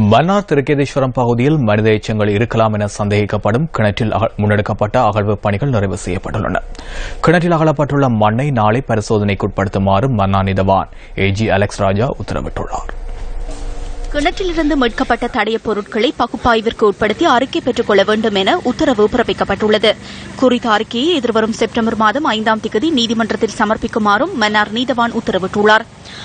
மன்னார் திருக்கேதீஸ்வரம் பகுதியில் மனித எச்சங்கள் இருக்கலாம் என சந்தேகிக்கப்படும் கிணற்றில் அக- முன்னெடுக்கப்பட்ட அகழ்வு பணிகள் நிறைவு செய்யப்பட்டுள்ளன. கிணற்றில் அகலப்பட்டுள்ள மண்ணை நாளை பரிசோதனைக்குட்படுத்துமாறு மன்னா நிதவான் ஏஜி அலெக்ஸ் ராஜா உத்தரவிட்டுள்ளார். கிணற்றிலிருந்து மீட்கப்பட்ட தடைய பொருட்களை பகுப்பாய்விற்கு உட்படுத்தி அறிக்கை பெற்றுக் கொள்ள வேண்டும் என உத்தரவு பிறப்பிக்கப்பட்டுள்ளது. குறித்த அறிக்கையை எதிர்வரும் செப்டம்பர் மாதம் ஐந்தாம் தேதி நீதிமன்றத்தில் சமர்ப்பிக்குமாறும் மன்னார் நீதவான் உத்தரவிட்டுள்ளார்.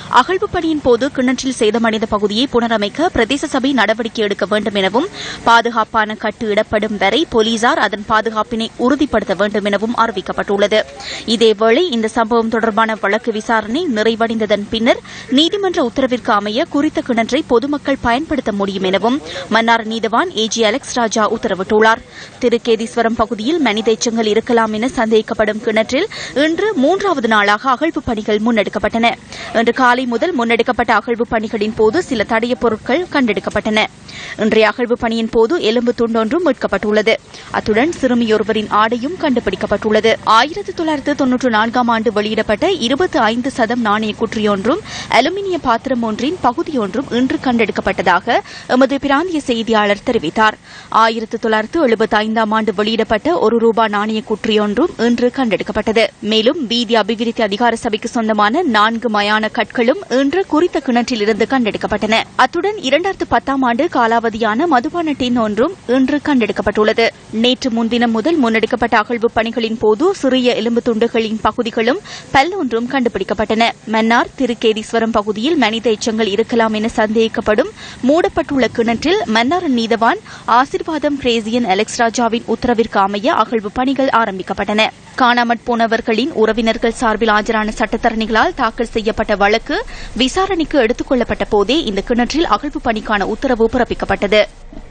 அகழ்வு பணியின் போது கிணற்றில் சேதமடைந்த பகுதியை புனரமைக்க பிரதேச சபை நடவடிக்கை எடுக்க வேண்டும் எனவும் பாதுகாப்பான கட்டு இடப்படும் வரை போலீசார் அதன் பாதுகாப்பினை உறுதிப்படுத்த வேண்டும் எனவும் அறிவிக்கப்பட்டுள்ளது. இதேவேளை இந்த சம்பவம் தொடர்பான வழக்கு விசாரணை நிறைவடைந்ததன் பின்னர் நீதிமன்ற உத்தரவிற்கு அமைய குறித்த கிணற்றை பொதுமக்கள் பொதுமக்கள் பயன்படுத்த முடியும் எனவும் மன்னார் நீதவான் ஏஜி அலெக்ஸ் ராஜா உத்தரவிட்டுள்ளார். திருக்கேதீஸ்வரம் பகுதியில் மனித எச்சங்கள் இருக்கலாம் என சந்தேகிக்கப்படும் கிணற்றில் இன்று மூன்றாவது நாளாக அகழ்வு பணிகள் முன்னெடுக்கப்பட்டன. இன்று காலை முதல் முன்னெடுக்கப்பட்ட அகழ்வு பணிகளின் போது சில தடைய பொருட்கள் கண்டெடுக்கப்பட்டன. இன்றைய அகழ்வு பணியின் போது எலும்பு துண்டொன்றும் மீட்கப்பட்டுள்ளது. அத்துடன் சிறுமியொருவரின் ஆடையும் கண்டுபிடிக்கப்பட்டுள்ளது. ஆயிரத்தி தொள்ளாயிரத்து தொன்னூற்று நான்காம் ஆண்டு வெளியிடப்பட்ட இருபத்தி ஐந்து சதம் நாணய குற்றியொன்றும் அலுமினிய பாத்திரம் ஒன்றின் பகுதியொன்றும் இன்று கண்டெடுக்கப்பட்டதாக எமது பிராந்திய செய்தியாளர் தெரிவித்தார். ஆயிரத்து தொள்ளாயிரத்து எழுபத்தி ஐந்தாம் ஆண்டு வெளியிடப்பட்ட ஒரு ரூபாய் நாணய குற்றியொன்றும் இன்று கண்டெடுக்கப்பட்டது. மேலும் வீதி அபிவிருத்தி அதிகார சபைக்கு சொந்தமான நான்கு மயான கற்களும் இன்று குறித்த கிணற்றிலிருந்து கண்டெடுக்கப்பட்டன. அத்துடன் இரண்டாயிரத்து பத்தாம் ஆண்டு காலாவதியான மதுபான டின் ஒன்றும் இன்று கண்டெடுக்கப்பட்டுள்ளது. நேற்று முன்தினம் முதல் முன்னெடுக்கப்பட்ட அகழ்வு பணிகளின் போது சிறிய எலும்பு துண்டுகளின் பகுதிகளும் பல்லொன்றும் கண்டுபிடிக்கப்பட்டன. மன்னார் திருக்கேதீஸ்வரம் பகுதியில் மனித எச்சங்கள் இருக்கலாம் என சந்தேகிக்கப்படும் மூடப்பட்டுள்ள கிணற்றில் மன்னார் நீதவான் ஆசிர்வாதம் கிரேசியன் அலெக்ஸ் ராஜாவின் உத்தரவிற்கு அமைய அகழ்வு பணிகள் ஆரம்பிக்கப்பட்டன. காணாமற் போனவர்களின் உறவினர்கள் சார்பில் ஆஜரான சட்டத்தரணிகளால் தாக்கல் செய்யப்பட்ட வழக்கு விசாரணைக்கு எடுத்துக் கொள்ளப்பட்ட போதே இந்த கிணற்றில் அகழ்வு பணிக்கான உத்தரவு பிறப்பிக்கப்பட்டது.